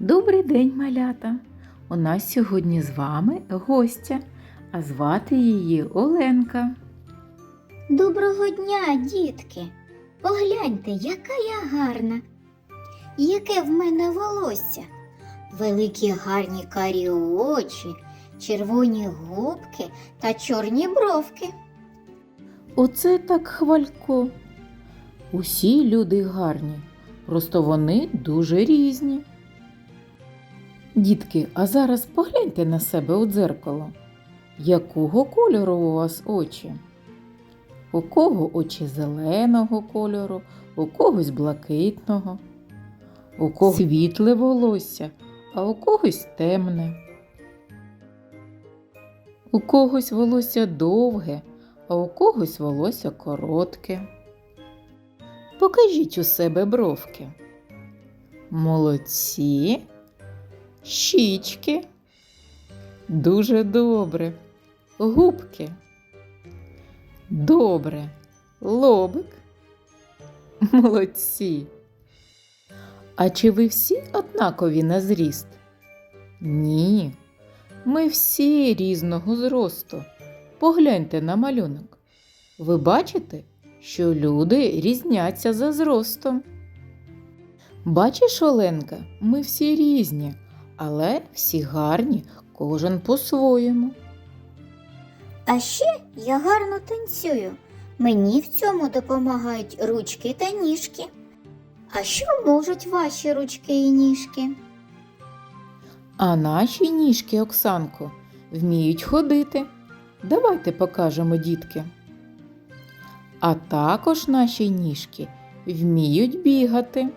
Добрий день, малята! У нас сьогодні з вами гостя, а звати її Оленка. Доброго дня, дітки. Погляньте, яка я гарна. Яке в мене волосся. Великі гарні карі очі, червоні губки та чорні бровки. Оце так хвалько. Усі люди гарні, просто вони дуже різні. Дітки, а зараз погляньте на себе у дзеркало. Якого кольору у вас очі? У кого очі зеленого кольору, у когось блакитного, у когось світле волосся, а у когось темне. У когось волосся довге, а у когось волосся коротке. Покажіть у себе бровки. Молодці. Щічки. Дуже добре. Губки. Добре. Лобик. Молодці. А чи ви всі однакові на зріст? Ні. Ми всі різного зросту. Погляньте на малюнок. Ви бачите, що люди різняться за зростом. Бачиш, Оленка, ми всі різні, але всі гарні, кожен по-своєму. А ще я гарно танцюю. Мені в цьому допомагають ручки та ніжки. А що можуть ваші ручки і ніжки? А наші ніжки, Оксанко, вміють ходити. Давайте покажемо, дітки. А також наші ніжки вміють бігати,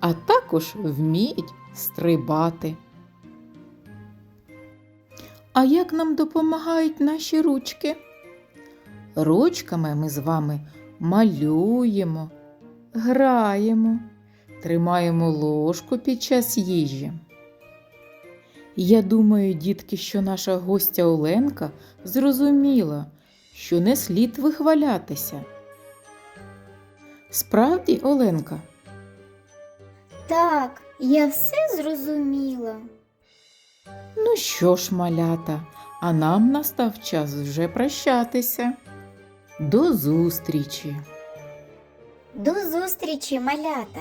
а також вміють стрибати. А як нам допомагають наші ручки? Ручками ми з вами малюємо, граємо, тримаємо ложку під час їжі. Я думаю, дітки, що наша гостя Оленка зрозуміла, що не слід вихвалятися. Справді, Оленка, Так, я все зрозуміла. ну що ж, малята, а нам настав час вже прощатися. До зустрічі! До зустрічі, малята!